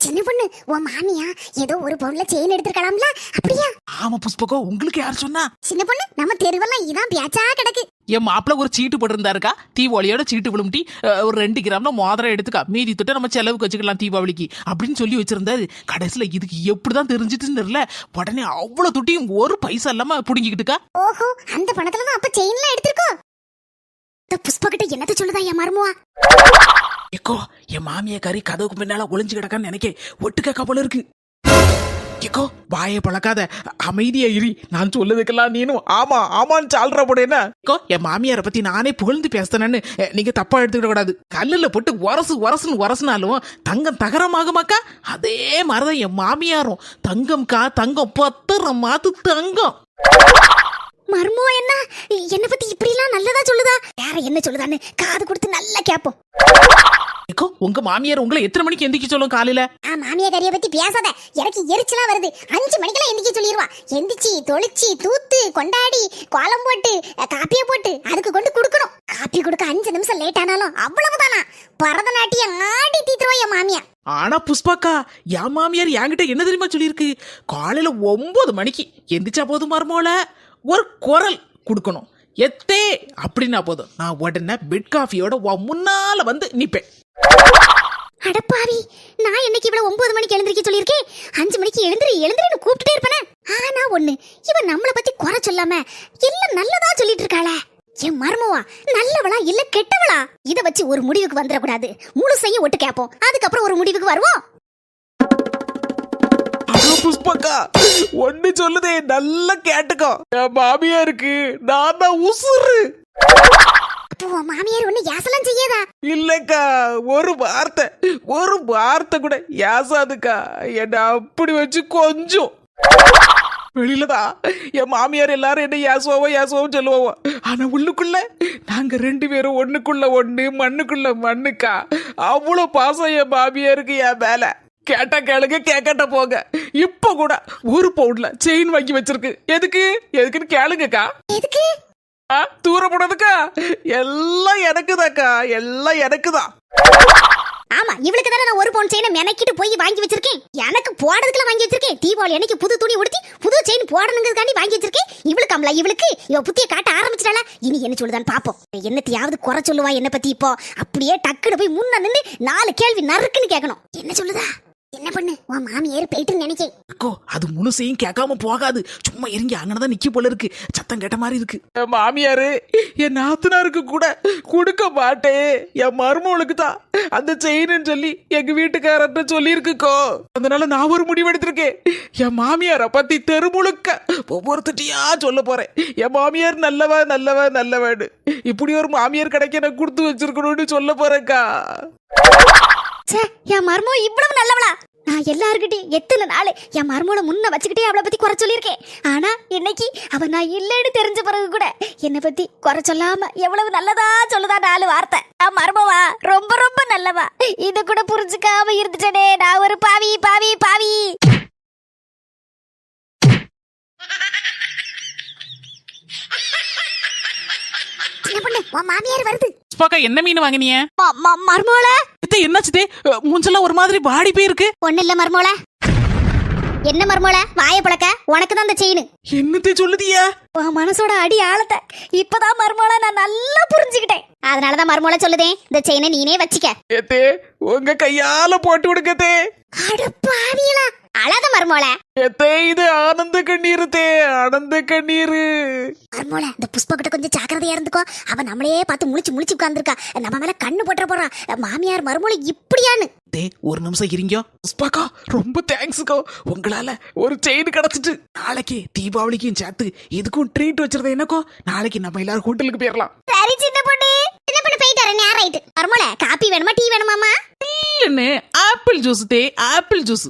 சின்ன பொண்ணு உன் மாமியா ஏதோ ஒரு பவுன்ல செயின் எடுத்திருக்கலாம்ல? அப்படியா? ஆமா புஷ்பகோ உங்களுக்கு யார் சொன்னா? சின்ன பொண்ணு நம்ம தெருவெல்லாம் இதான் பேச்சா கிடக்கு. என் மாப்பிள்ள ஒரு சீட்டு போட்டிருந்தாருக்கா? தீபாவளியோட சீட்டு விழும்டி அஹ், ஒரு ரெண்டு கிராம்ல மோதிரம் எடுத்துக்கா. மீதி தொட்டு நம்ம செலவுக்கு வச்சுக்கலாம் தீபாவளிக்கு. அப்படின்னு சொல்லி வச்சிருந்தாரு. கடைசியில இதுக்கு எப்படிதான் தெரிஞ்சிட்டுன்னு தெரியல. உடனே அவ்வளவு துட்டியும் ஒரு பைசா இல்லாம புடுங்கிக்கிட்டுக்கா. ஓஹோ அந்த பணத்துல தான் அப்ப செயின்லாம் எடுத்திருக்கோம். இந்த புஷ்பகிட்ட என்னத்த சொல்லுதா என் மருமுவா? எக்கோ என் மாமியை கறி கதவுக்கு பின்னால ஒளிஞ்சு கிடக்கான்னு நினைக்க ஒட்டுக்கக்கா போல இருக்கு. எக்கோ வாயை பழக்காத அமைதியா இரு. நான் சொல்லதுக்கெல்லாம் நீனும் ஆமா ஆமான்னு சால்ற போடேனா ஏக்கோ என் மாமியாரை பத்தி நானே புகழ்ந்து பேசுனேன்னு நீங்க தப்பா எடுத்துக்கிட கூடாது. கல்லுல போட்டு உரசு உரசுன்னு உரசுனாலும் தங்கம் தகரமாகுமாக்கா? அதே மாதிரிதான் என் மாமியாரும். தங்கம்க்கா தங்கம் பத்திரம் மாத்து தங்கம். மருமுவா என்ன? என்ன பத்தி இப்படிலாம் நல்லதா சொல்லுதா? யார என்ன சொல்லுதான்னு காது கொடுத்து நல்லா கேப்போம். ஏக்கோ உங்க மாமியார் உங்களை எத்தனை மணிக்கு எந்திரிக்க சொல்லும் காலையில? ஆ மாமியா கறிய பத்தி பேசாத. எனக்கு எரிச்சலா வருது. அஞ்சு மணிக்கெல்லாம் எந்திரிக்க சொல்லிடுவா எந்திரிச்சு தொளிச்சு தூத்து கொண்டாடி கோலம் போட்டு காப்பியை போட்டு அதுக்கு கொண்டு கொடுக்கணும். காப்பி கொடுக்க அஞ்சு நிமிஷம் லேட் ஆனாலும் அவ்வளவுதானா? பரதநாட்டியம் ஆடி தீத்துருவா என் மாமியா ஆனா புஷ்பாக்கா என் மாமியார் என்கிட்ட என்ன தெரியுமா சொல்லியிருக்கு? காலையில ஒன்பது மணிக்கு எந்திரிச்சா போதும் மருமோல ஒரு குரல் கொடுக்கணும். எத்தே அப்படின்னா போதும். நான் உடனே பெட் காஃபியோட முன்னால வந்து நிப்பேன். அடப்பாவி நான் என்னைக்கு இவ்வளவு ஒன்பது மணிக்கு எழுந்திருக்க சொல்லியிருக்கேன் அஞ்சு மணிக்கு எழுந்திரி எழுந்திரின்னு கூப்பிட்டுட்டே இருப்பேனே. ஆனா ஒண்ணு இவன் நம்மள பத்தி குறை சொல்லாம எல்லாம் நல்லதா சொல்லிட்டு இருக்காளே என் மருமவா நல்லவளா இல்ல கெட்டவளா? இத வச்சு ஒரு முடிவுக்கு வந்துடக்கூடாது. முழுசையும் ஒட்டு கேப்போம் அதுக்கப்புறம் ஒரு முடிவுக்கு வருவோம். புஷ்பக்கா ஒண்ணு சொல்லுதே நல்லா கேட்டுக்கோ. என் மாமியாருக்கு நான் தான் உசுறு. அப்போ உன் மாமியார் ஒண்ணு யாசலாம் செய்யாதா? இல்லக்கா ஒரு வார்த்தை. ஒரு வார்த்தை கூட யாசாதுக்கா. என்ன அப்படி வச்சு கொஞ்சம். வெளியிலதான் என் மாமியார் எல்லாரும் என்ன யாசுவாவோ யாசுவாவும் சொல்லுவாவோ. ஆனா உள்ளுக்குள்ள நாங்க ரெண்டு பேரும் ஒண்ணுக்குள்ள ஒண்ணு மண்ணுக்குள்ள மண்ணுக்கா. அவ்வளவு பாசம் என் மாமியாருக்கு என் மேல. கேட்டா கேளுங்க கேட்கட்ட போங்க. இப்ப கூட ஒரு பவுண்ட்ல செயின் வாங்கி வச்சிருக்கு. எதுக்கு? எதுக்குன்னு கேளுங்கக்கா. எதுக்கு? தூர போனதுக்கா? எல்லாம் எனக்குதாக்கா. எல்லாம் எனக்குதான் ஆமா இவளுக்கு தானே நான் ஒரு பவுன் செயினை மெனக்கிட்டு போய் வாங்கி வச்சிருக்கேன். எனக்கு போடுறதுக்குலாம் வாங்கி வச்சிருக்கேன். தீபாவளி அன்னைக்கு புது துணி உடுத்தி புது செயின் போடணுங்கிறதுக்காண்டி வாங்கி வச்சிருக்கேன். இவளுக்கு அம்ல இவளுக்கு. இவ புத்திய காட்ட ஆரம்பிச்சிட்டாளா? இனி என்ன சொல்லுதான்னு பாப்போம். என்னத்தையாவது குறை சொல்லுவா என்ன பத்தி இப்போ? அப்படியே டக்குன்னு போய் முன்ன நின்று நாலு கேள்வி நறுக்குன்னு கேட்கணும். என்ன சொல்லுதா? என்ன பண்ணு? உன் மாமியார் போயிட்டு நினைக்கேன் அக்கோ அது முழுசையும் கேட்காம போகாது. சும்மா இறங்கி அங்கனதான் நிக்க போல இருக்கு. சத்தம் கேட்ட மாதிரி இருக்கு. என் மாமியாரு என் நாத்தனாருக்கு கூட கொடுக்க மாட்டேன். என் மருமகளுக்கு தான் அந்த செயின்னு சொல்லி எங்க வீட்டுக்காரர்கிட்ட சொல்லியிருக்குக்கோ. அதனால நான் ஒரு முடிவு எடுத்திருக்கேன். என் மாமியாரை பத்தி தெருமுழுக்க ஒவ்வொருத்திட்டியா சொல்ல போறேன். என் மாமியார் நல்லவ நல்லவ நல்லவன்னு. இப்படி ஒரு மாமியார் கிடைக்க நான் கொடுத்து வச்சிருக்கணும்னு சொல்ல போறேன்க்கா. ச்சே என் மர்மோ இவ்வளவு நல்லவளா? நான் எல்லார்கிட்டயும் எத்தனை நாள் என் மர்மோல முன்ன வச்சுக்கிட்டே அவளை பத்தி குறை சொல்லியிருக்கேன். ஆனா இன்னைக்கு அவ நான் இல்லைன்னு தெரிஞ்ச பிறகு கூட என்னை பத்தி குறை சொல்லாம எவ்வளவு நல்லதா சொல்லுதா நாலு வார்த்தை. நான் மர்மவா ரொம்ப ரொம்ப நல்லவா? இது கூட புரிஞ்சுக்காம இருந்துட்டனே. நான் ஒரு பாவி பாவி பாவி. என்ன பண்ணு உன் மாமியார் வருது. என்ன மீன் வாங்கினிய? மர்மோல இத்த என்னாச்சுதே மூஞ்செல்லாம் ஒரு மாதிரி வாடி போயிருக்கு. ஒண்ணு இல்ல மர்மோல என்ன மர்மோல வாயை பழக்க உனக்கு தான் அந்த செயின். என்னத்தை சொல்லுதியா? உன் மனசோட அடி ஆழத்தை இப்பதான் மர்மோல நான் நல்லா புரிஞ்சுக்கிட்டேன். அதனாலதான் மர்மோல சொல்லுதேன் இந்த செயினை நீனே வச்சுக்க. ஏத்தே உங்க கையால போட்டு விடுங்கத்தே அடப்பாவியலா அழாத மர்மோல இது ஆனந்த கண்ணீர் தே ஆனந்த கண்ணீர். மர்மோல இந்த புஷ்ப கிட்ட கொஞ்சம் ஜாக்கிரதையா இருந்துக்கோ. அவ நம்மளையே பார்த்து முழிச்சு முழிச்சு உட்கார்ந்துருக்கா. நம்ம மேல கண்ணு போட்டுற போறா. மாமியார் மர்மோல இப்படியான்னு. தே ஒரு நிமிஷம் இருங்கோ. புஷ்பாக்கா ரொம்ப தேங்க்ஸ்க்கோ. உங்களால ஒரு செயின் கிடைச்சிட்டு. நாளைக்கு தீபாவளிக்கும் சேர்த்து இதுக்கும் ட்ரீட் வச்சிருந்தேன் என்னக்கோ? நாளைக்கு நம்ம எல்லாரும் ஹோட்டலுக்கு போயிடலாம் சரி சின்ன பொண்ணு. சின்ன பொண்ணு போயிட்டு வரேன் நேரம் ஆயிட்டு. மர்மோல காப்பி வேணுமா டீ வேணுமாமா തന്നെ ആപ്പിൾ ജ്യൂസ് തേ ആപ്പിൾ ജ്യൂസ്.